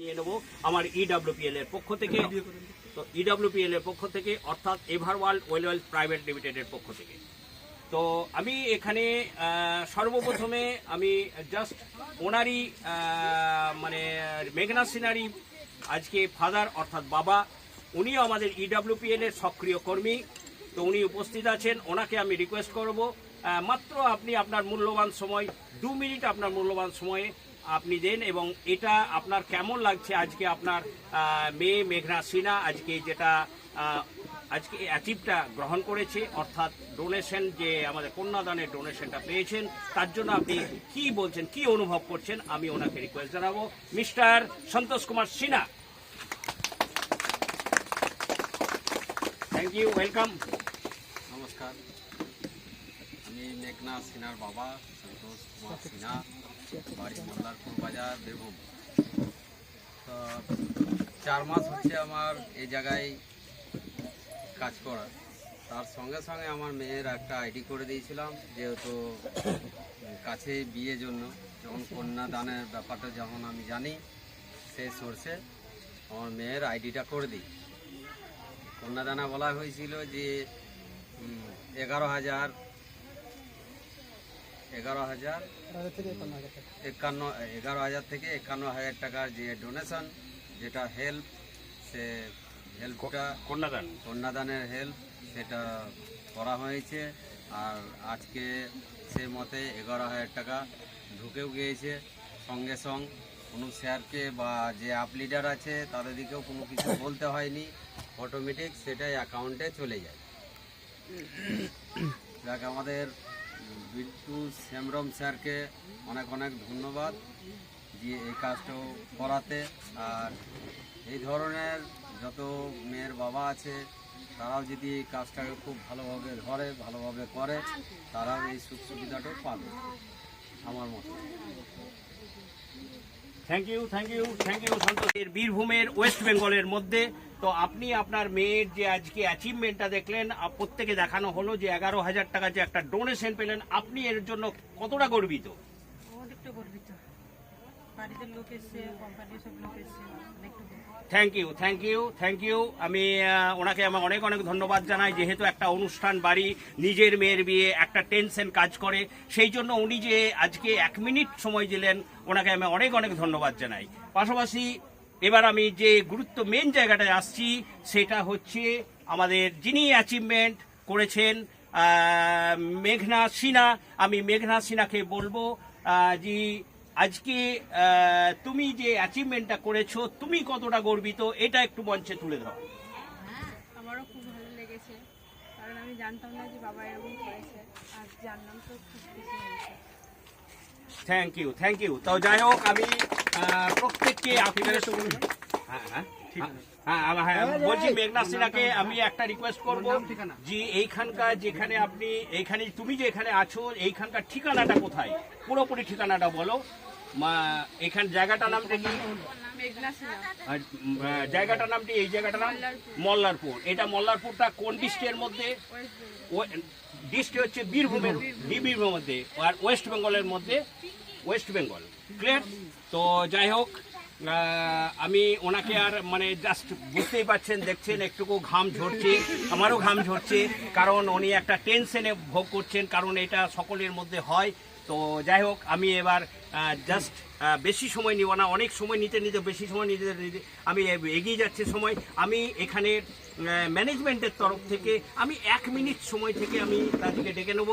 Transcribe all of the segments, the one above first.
নিয়ে নেব আমার ইডাব্লিউপিএল এর পক্ষ থেকে। তো ইডাব্লিউপিএল এর পক্ষ থেকে, অর্থাৎ এভার ওয়ার্ল্ড ওয়েলওয়েল প্রাইভেট লিমিটেডের পক্ষ থেকে। তো আমি এখানে সর্বপ্রথমে আমি জাস্ট ওনারই মানে মেঘনা সিনারি, আজকে ফাদার অর্থাৎ বাবা, উনিও আমাদের ইডাব্লিউপিএল এর সক্রিয় কর্মী। তো উনি উপস্থিত আছেন, ওনাকে আমি রিকোয়েস্ট করব। মাত্র আপনি আপনার মূল্যবান সময়, দু মিনিট আপনার মূল্যবান সময়ে আপনি দেন এবং এটা আপনার কেমন লাগছে? আজকে আপনার মেয়ে মেঘনা সিনহা আজকে যেটা আজকে অ্যাচিভটা গ্রহণ করেছে, অর্থাৎ ডোনেশন যে আমাদের কন্যাদানের ডোনেশনটা পেয়েছেন, তার জন্য আপনি কি বলছেন, কি অনুভব করছেন, আমি ওনাকে রিকোয়েস্ট জানাব। Mister Santosh Kumar Sinha. Thank you welcome নমস্কার। আমি মেঘনা সিনহার বাবা, সন্তোষ কুমার সিনহা। বাড়ি বাজার বীরভূম তো চার মাস হচ্ছে আমার এই জায়গায় কাজ করা। তার সঙ্গে সঙ্গে আমার মেয়ের একটা আইডি করে দিয়েছিলাম, যেহেতু কাছে বিয়ের জন্য, যখন কন্যা দানের ব্যাপারটা যখন আমি জানি সেই সোর্সে আমার মেয়ের আইডিটা করে দিই। কন্যাদানা বলা হয়েছিল যে এগারো হাজার এগারো হাজার একান্ন এগারো হাজার থেকে একান্ন হাজার টাকার যে ডোনেশন যেটা হেল্প সে হেল্পটা কন্যাদান? কন্যাদানের হেল্প সেটা করা হয়েছে। আর আজকে সে মতে এগারো হাজার টাকা ঢুকেও গিয়েছে। সঙ্গে সঙ্গ কোনো স্যারকে বা যে আপ লিডার আছে তাদেরকেও কোনো কিছু বলতে হয়নি। অটোমেটিক সেটাই অ্যাকাউন্টে চলে যায়। যাক আমাদের বিট্টু শ্যামরম স্যারকে অনেক অনেক ধন্যবাদ যে এই কাজটাও করাতে। আর এই ধরনের যত মেয়ের বাবা আছে, তারাও যদি এই কাজটাকে খুব ভালোভাবে ধরে, ভালোভাবে করে, তারাও এই সুখ সুবিধাটাও পাবে, আমার মতো। Thank you thank you thank you সন্তোষের বীরভূমের ওয়েস্ট বেঙ্গলের মধ্যে। তো আপনি আপনার মেয়ের যে আজকে অ্যাচিভমেন্টটা দেখলেন প্রত্যেকে দেখানো হলো যে এগারো হাজার টাকা যে একটা ডোনেশন পেলেন আপনি এর জন্য কতটা গর্বিত? অনেকটা গর্বিত। Thank you thank you thank you আমি ওনাকে আমার অনেক অনেক ধন্যবাদ জানাই, যেহেতু একটা অনুষ্ঠান বাড়ি, নিজের মেয়ের বিয়ে, একটা টেনশন কাজ করে, সেই জন্য উনি যে আজকে এক মিনিট সময় দিলেন, ওনাকে আমি অনেক অনেক ধন্যবাদ জানাই। পাশাপাশি এবার আমি যে গুরুত্ব মেন জায়গাটায় আসছি, সেটা হচ্ছে আমাদের যিনি অ্যাচিভমেন্ট করেছেন মেঘনা সিনহা। আমি মেঘনা সিনহাকে বলব যে আজকে তুমি যে অ্যাচিভমেন্টটা করেছ তুমি কতটা গর্বিত এটা একটু মঞ্চে তুলে ধরো। আমারও খুব ভালো লেগেছে। কারণ আমি জানতাম না যে বাবা এরকম করেছে। আর জানলাম তো খুব খুশি হয়েছে। থ্যাংক ইউ থ্যাংক ইউ তো যাই হোক আমি প্রত্যেককে আপনাদের হ্যাঁ হ্যাঁ হ্যাঁ, বলছি মেঘনা সিনহাকে আমি একটা রিকোয়েস্ট করব যে এইখানকার যেখানে আপনি এইখানে তুমি যে এখানে আছো এইখানকার ঠিকানাটা কোথায়? পুরোপুরি ঠিকানাটা বলো। এখান জায়গাটার নামটা কি? জায়গাটার নামটি এই জায়গাটার নাম? মল্লারপুর। এটা মল্লারপুরটা কোন ডিস্ট্রিক্টের মধ্যে? ডিস্ট্রিক্ট হচ্ছে বীরভূমের বীরভূমের মধ্যে। আর ওয়েস্ট বেঙ্গলের মধ্যে ওয়েস্ট বেঙ্গল। ক্লিয়ার তো যাই হোক আমি ওনাকে আর মানে জাস্ট বুঝতেই পারছেন, দেখছেন, একটুকু ঘাম ঝরছে, আমারও ঘাম ঝরছে, কারণ উনি একটা টেনশনে ভোগ করছেন, কারণ এটা সকলের মধ্যে হয়। তো যাই হোক, আমি এবার জাস্ট বেশি সময় নিব না, অনেক সময় নিতে নিতে, বেশি সময় নিতে নিতে আমি এগিয়ে যাচ্ছে সময়। আমি এখানে ম্যানেজমেন্টের তরফ থেকে আমি এক মিনিট সময় থেকে আমি তাদেরকে ডেকে নেব।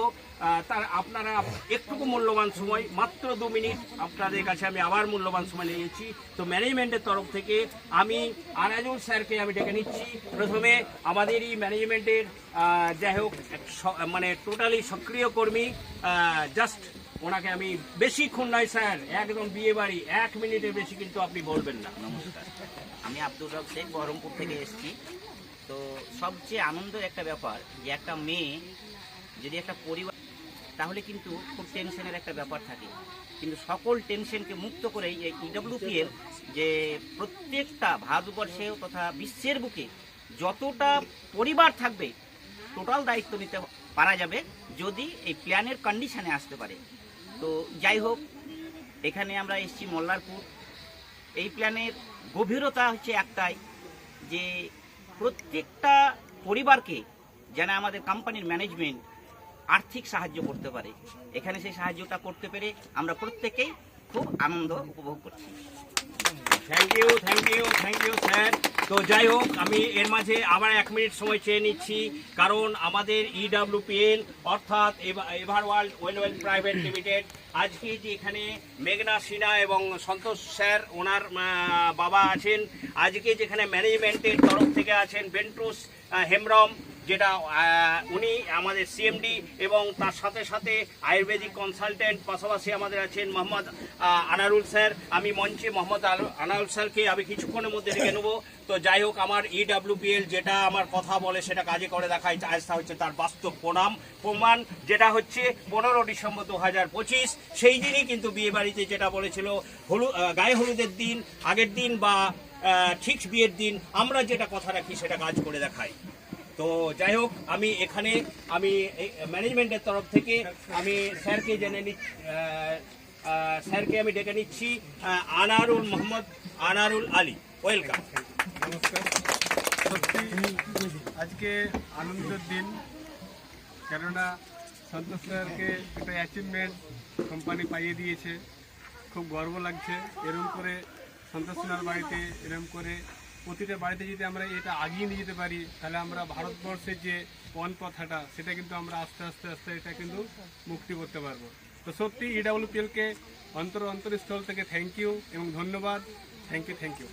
তার আপনারা একটুকু মূল্যবান সময়, মাত্র দু মিনিট আপনাদের কাছে আমি আবার মূল্যবান সময় নিয়েছি তো ম্যানেজমেন্টের তরফ থেকে আমি আরাজুল স্যারকে আমি ডেকে নিচ্ছি। প্রথমে আমাদেরই ম্যানেজমেন্টের যাই হোক মানে টোটালি সক্রিয় কর্মী জাস্ট ওনাকে আমি বেশিক্ষণ নয় স্যার। একদম বিয়ে বাড়ি, এক মিনিটের বেশি কিন্তু আপনি বলবেন না। নমস্কার। আমি আব্দুর রব শেখ, বহরমপুর থেকে এসেছি। তো সবচেয়ে আনন্দের একটা ব্যাপার যে একটা মেয়ে যদি একটা পরিবার তাহলে কিন্তু খুব টেনশনের একটা ব্যাপার থাকে। কিন্তু সকল টেনশনকে মুক্ত করে এই ইডব্লিউপিএল যে প্রত্যেকটা ভারতবর্ষে তথা বিশ্বের বুকে যতটা পরিবার থাকবে টোটাল দায়িত্ব নিতে পারা যাবে যদি এই প্ল্যানের কন্ডিশনে আসতে পারে। তো যাই হোক, এখানে আমরা এসেছি মল্লারপুর। এই প্ল্যানের গভীরতা হচ্ছে একটাই, যে প্রত্যেকটা পরিবারকে যেন আমাদের কোম্পানির ম্যানেজমেন্ট আর্থিক সাহায্য করতে পারে। এখানে সেই সাহায্যটা করতে পেরে আমরা প্রত্যেকেই খুব আনন্দ উপভোগ করছি। Thank you thank you thank you sir তো যাই হোক, আমি এর মাঝে আবার এক মিনিট সময় চেয়ে নিচ্ছি, কারণ আমাদের E ইডাব্লিউপিএল অর্থাৎ ever world well well private limited আজকে যে এখানে মেঘনা সিনহা এবং সন্তোষ স্যার, ওনার বাবা আছেন, আজকে যেখানে ম্যানেজমেন্টের তরফ থেকে আছেন বেন্টুস হেমরম যেটা উনি আমাদের সিএমডি এবং তার সাথে সাথে আয়ুর্বেদিক কনসালটেন্ট পাশাপাশি আমাদের আছেন মোহাম্মদ আনারুল স্যার। আমি মঞ্চে মোহাম্মদ আনারুল স্যারকে আমি কিছুক্ষণের মধ্যে ডেকে নেব। তো যাই হোক, আমার E ইডাব্লিউপিএল যেটা আমার কথা বলে সেটা কাজে করে দেখায় তা হচ্ছে তার বাস্তব প্রণাম, প্রমাণ, যেটা হচ্ছে পনেরো ডিসেম্বর দু হাজার পঁচিশ। সেই দিনই কিন্তু বিয়ে বাড়িতে যেটা বলেছিল, হলু গায়ে হলুদের দিন, আগের দিন বা ঠিক বিয়ের দিন, আমরা যেটা কথা রাখি সেটা কাজ করে দেখাই তো যাই হোক, আমি এখানে, আমি ম্যানেজমেন্টের তরফ থেকে আমি স্যারকে জেনে নি স্যারকে আমি ডেকে নিচ্ছি আনারুল মোহাম্মদ আনারুল আলী। ওয়েলকাম নমস্কার। আজকে আনন্দের দিন। কেননা সন্তোষ স্যারকে একটা অ্যাচিভমেন্ট কোম্পানি পাইয়ে দিয়েছে। খুব গর্ব লাগছে। এরকম করে সন্তোষ বাড়িতে এরকম করে প্রতিটা বাড়িতে যদি আমরা এটা আগিয়ে নিয়ে যেতে পারি, তাহলে আমরা ভারতবর্ষের যে পণ কথাটা সেটা কিন্তু আমরা আস্তে আস্তে আস্তে এটা কিন্তু মুক্তি করতে পারব। তো সত্যি E ইডাব্লিউপিএলকে অন্তর অন্তরস্থল থেকে থ্যাংক ইউ এবং ধন্যবাদ। Thank you thank you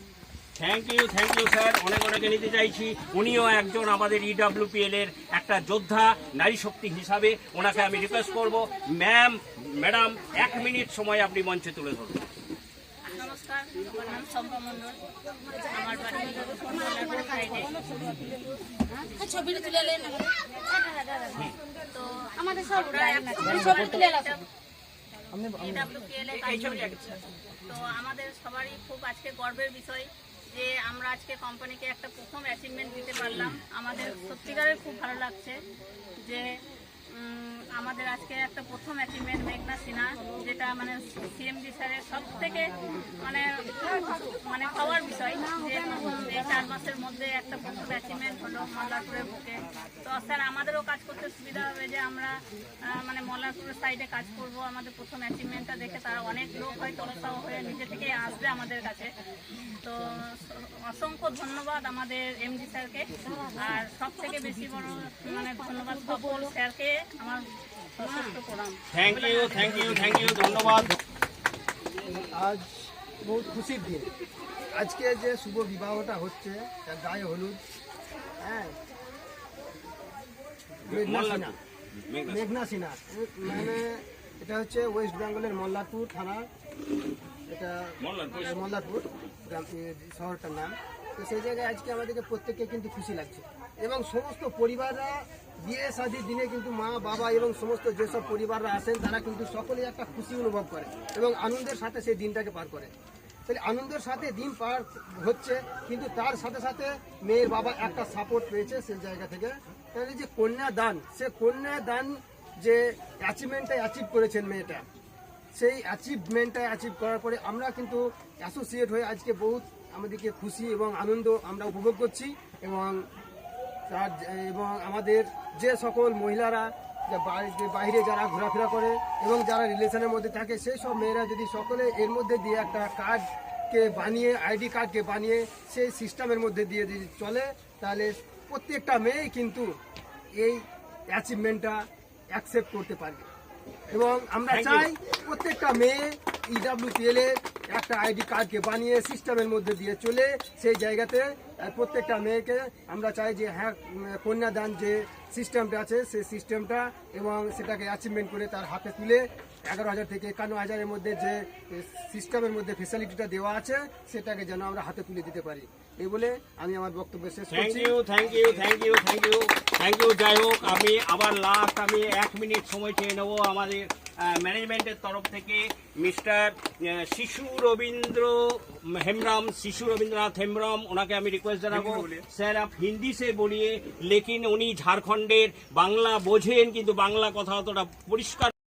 thank you thank you sir অনেক অনেকে নিতে চাইছি। উনিও একজন আমাদের E ইডাব্লিউপিএল এর একটা যোদ্ধা, নারী শক্তি হিসাবে। ওনাকে আমি রিকোয়েস্ট করব। ম্যাম ম্যাডাম এক মিনিট সময় আপনি মঞ্চে তুলে ধরুন। আমার নাম শম্পা মণ্ডল। আমার বাড়ি মল্লারপুর সাইডে ছবিটা তুলে নেন তো আমাদের সব ছবি তুলে তো আমাদের সবারই খুব আজকে গর্বের বিষয় যে আমরা আজকে কোম্পানিকে একটা প্রথম অ্যাচিভমেন্ট দিতে পারলাম। আমাদের সত্যিকারের খুব ভালো লাগছে যে আমাদের আজকে একটা প্রথম অ্যাচিভমেন্ট মানে সিএমডি স্যারের সব থেকে মানে মানে পাওয়ার বিষয় যে চার মাসের মধ্যে একটা প্রথম অ্যাচিভমেন্ট হলো মল্লারপুরের বুকে। তো স্যার, আমাদেরও কাজ করতে সুবিধা হবে যে আমরা মানে মল্লারপুরের সাইডে কাজ করব। আমাদের প্রথম অ্যাচিভমেন্টটা দেখে তারা অনেক লোক হয়তো উৎসাহ হয়ে নিজে থেকে আসবে আমাদের কাছে। তো অসংখ্য ধন্যবাদ আমাদের এমডি স্যারকে। আর সব থেকে বেশি বড় মানে ধন্যবাদ সকল স্যারকে আমার প্রণাম। Thank you thank you thank you ধন্যবাদ। আজ বহুত খুশির দিন। আজকে যে শুভ বিবাহটা হচ্ছে তার গায়ে হলুদ হ্যাঁ? মেঘনা সিনহা মেঘনা সিনহা মানে এটা হচ্ছে ওয়েস্ট বেঙ্গলের মল্লারপুর থানা। এটা মল্লারপুর। এ, শহরটার নাম। তো সেই জায়গায় আজকে আমাদেরকে প্রত্যেককে কিন্তু খুশি লাগছে। এবং সমস্ত পরিবাররা বিয়ে শাদির দিনে কিন্তু মা, বাবা এবং সমস্ত যেসব পরিবাররা আসেন, তারা কিন্তু সকলেই একটা খুশি অনুভব করে এবং আনন্দের সাথে সেই দিনটাকে পার করে। তাহলে আনন্দের সাথে দিন পার হচ্ছে, কিন্তু তার সাথে সাথে মেয়ের বাবা একটা সাপোর্ট পেয়েছে সেই জায়গা থেকে। তাহলে যে কন্যা দান, সে কন্যা দান যে অ্যাচিভমেন্টটা অ্যাচিভ করেছেন মেয়েটা, সেই অ্যাচিভমেন্টটা অ্যাচিভ করার পরে আমরা কিন্তু অ্যাসোসিয়েট হয়ে আজকে বহুত আমাদেরকে খুশি এবং আনন্দ আমরা উপভোগ করছি এবং তার এবং আমাদের যে সকল মহিলারা বাইরে যারা ঘোরাফেরা করে এবং যারা রিলেশনের মধ্যে থাকে সেই সব মেয়েরা যদি সকলে এর মধ্যে দিয়ে একটা কার্ডকে বানিয়ে আইডি কার্ডকে বানিয়ে সেই সিস্টেমের মধ্যে দিয়ে যদি চলে তাহলে প্রত্যেকটা মেয়েই কিন্তু এই অ্যাচিভমেন্টটা অ্যাকসেপ্ট করতে পারবে। এবং আমরা চাই প্রত্যেকটা মেয়ে ইডাব্লিউপিএল এর একটা আইডি কার্ডকে বানিয়ে সিস্টেমের মধ্যে দিয়ে চলে সেই জায়গাতে প্রত্যেকটা মেয়েকে আমরা চাই যে হ্যাঁ কন্যাদান যে সিস্টেমটা আছে সেই সিস্টেমটা এবং সেটাকে অ্যাচিভমেন্ট করে তার হাতে তুলে এগারো হাজার থেকে একান্ন হাজারের মধ্যে যে সিস্টেমের মধ্যে ফেসিলিটিটা দেওয়া আছে সেটাকে যেন আমরা হাতে তুলে দিতে পারি। এই বলে আমি আমার বক্তব্য শেষ thank you thank you thank you thank you thank you যাই হোক আমি আবার লাস্ট আমি এক মিনিট সময় চেয়ে নেব আমাদের ম্যানেজমেন্টের তরফ থেকে মিস্টার শিশু রবীন্দ্র हेमराम शिशु रविंद्रनाथ हेमराम ওনাকে আমি রিকোয়েস্ট জানাবো স্যার আপ হিন্দি সে বলিয়ে লেকিন উনি ঝাড়খণ্ডের বাংলা বোঝেন কিন্তু বাংলা কথা অতটা পরিষ্কার